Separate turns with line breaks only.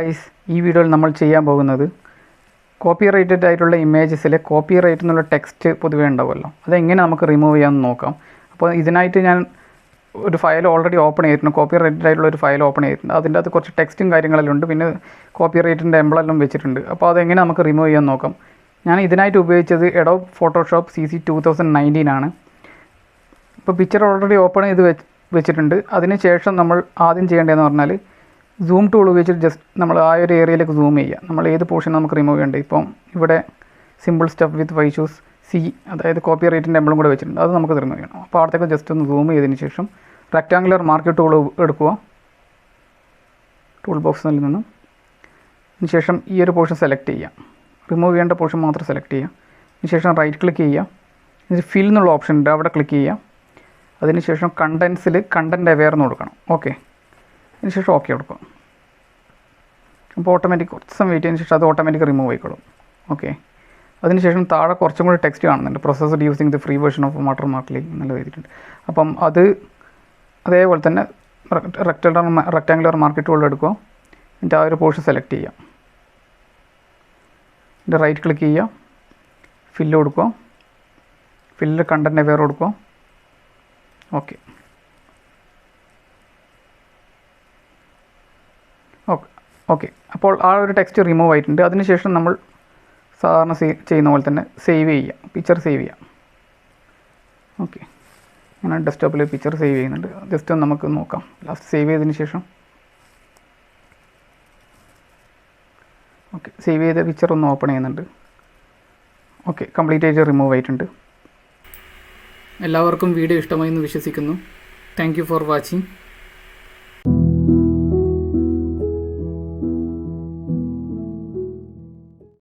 Guys ഈ വീഡിയോയിൽ നമ്മൾ ചെയ്യാൻ പോകുന്നത് കോപ്പി റൈറ്റഡ് ആയിട്ടുള്ള ഇമേജസിലെ കോപ്പി റൈറ്റ് എന്നുള്ള ടെക്സ്റ്റ് പൊതുവേ ഉണ്ടാവുമല്ലോ. അതെങ്ങനെ നമുക്ക് റിമൂവ് ചെയ്യാമെന്ന് നോക്കാം. അപ്പോൾ ഇതിനായിട്ട് ഞാൻ ഒരു ഫയൽ ഓൾറെഡി ഓപ്പൺ ചെയ്തിട്ടുണ്ട്. കോപ്പി റൈറ്റഡ് ആയിട്ടുള്ള ഒരു ഫയൽ ഓപ്പൺ ചെയ്തിട്ടുണ്ട്. അതിന്റെ അകത്ത് കുറച്ച് ടെക്സ്റ്റും കാര്യങ്ങളെല്ലാം ഉണ്ട്. പിന്നെ കോപ്പി റൈറ്റിന്റെ എംബ്ലെല്ലാം വെച്ചിട്ടുണ്ട്. അപ്പോൾ അതെങ്ങനെ നമുക്ക് റിമൂവ് ചെയ്യാൻ നോക്കാം. ഞാൻ ഇതിനായിട്ട് ഉപയോഗിച്ചത് Adobe Photoshop C C two thousand nineteen ആണ്. ഇപ്പോൾ പിക്ചർ ഓൾറെഡി ഓപ്പൺ ചെയ്ത് വെച്ച് വെച്ചിട്ടുണ്ട്. അതിന് ശേഷം നമ്മൾ ആദ്യം ചെയ്യേണ്ടതെന്ന് പറഞ്ഞാൽ സൂം ടൂൾ ഉപയോഗിച്ചിട്ട് ജസ്റ്റ് നമ്മൾ ആ ഒരു ഏരിയയിലേക്ക് സൂം ചെയ്യുക. നമ്മൾ ഏത് പോർഷൻ നമുക്ക് റിമൂവ് ചെയ്യേണ്ടത്? ഇപ്പം ഇവിടെ simple stuff with Y shoes C അതായത് കോപ്പി റേറ്റിന്റെ എംബ്ലം കൂടെ വെച്ചിട്ടുണ്ട്. അത് നമുക്ക് റിമൂവ് ചെയ്യണം. അപ്പോൾ അവിടത്തേക്ക് ജസ്റ്റ് ഒന്ന് സൂം ചെയ്തതിന് ശേഷം റെക്റ്റാങ്കുലർ മാർക്ക് ടൂൾ എടുക്കുക. ടൂൾ ബോക്സിൽ നിന്നും. അതിന് ശേഷം ഈ ഒരു പോർഷൻ സെലക്ട് ചെയ്യുക. റിമൂവ് ചെയ്യേണ്ട പോർഷൻ മാത്രം സെലക്ട് ചെയ്യുക. അതിന് ശേഷം റൈറ്റ് ക്ലിക്ക് ചെയ്യുക. ഇതിൽ ഫിൽ എന്നുള്ള ഓപ്ഷൻ ഉണ്ട്. അവിടെ ക്ലിക്ക് ചെയ്യുക. അതിനുശേഷം കണ്ടൻസിൽ കണ്ടന്റ് അവെയർ എന്ന് കൊടുക്കണം. ഓക്കെ അതിനുശേഷം ഓക്കെ കൊടുക്കുക. അപ്പോൾ ഓട്ടോമാറ്റിക് കുറച്ച് സമയം വെയിറ്റ് ചെയ്തതിന് ശേഷം അത് ഓട്ടോമാറ്റിക് റിമൂവ് ആയിക്കോളും. ഓക്കെ അതിനുശേഷം താഴെ കുറച്ചും കൂടി ടെക്സ്റ്റ് കാണുന്നുണ്ട്. Processed using the free version of Watermarkly എന്നുള്ളത് എഴുതിയിട്ടുണ്ട് അപ്പം അത് അതേപോലെ തന്നെ റെക്ടാങ്കുലർ റെക്ടാങ്കുലർ മാർക്കറ്റ് ടൂൾ എടുക്കുക. എന്നിട്ട് ആ ഒരു പോർഷൻ സെലക്ട് ചെയ്യുക. എന്നിട്ട് റൈറ്റ് ക്ലിക്ക് ചെയ്യുക. ഫില്ല് കൊടുക്കുക. ഫില്ല് കണ്ടന്റ് വേറെ കൊടുക്കുക. Okay okay okay. അപ്പോൾ ആ ഒരു ടെക്സ്റ്റ് റിമൂവ് ആയിട്ടുണ്ട്. അതിനുശേഷം നമ്മൾ സാധാരണ സേ ചെയ്യുന്ന പോലെ തന്നെ സേവ് ചെയ്യാം. പിക്ചർ സേവ് ചെയ്യാം. ഓക്കെ. ഞാൻ ഡെസ്ക്ടോപ്പിൽ പിക്ചർ സേവ് ചെയ്യുന്നുണ്ട്. ജസ്റ്റ് ഒന്ന് നമുക്ക് നോക്കാം. ലാസ്റ്റ് സേവ് ചെയ്തതിന് ശേഷം. ഓക്കെ. സേവ് ചെയ്ത പിക്ചർ ഒന്ന് ഓപ്പൺ ചെയ്യുന്നുണ്ട്. ഓക്കെ. കംപ്ലീറ്റ് ആയിട്ട് റിമൂവ് ആയിട്ടുണ്ട്. എല്ലാവർക്കും വീഡിയോ ഇഷ്ടമായി എന്ന് വിശ്വസിക്കുന്നു. Thank for watching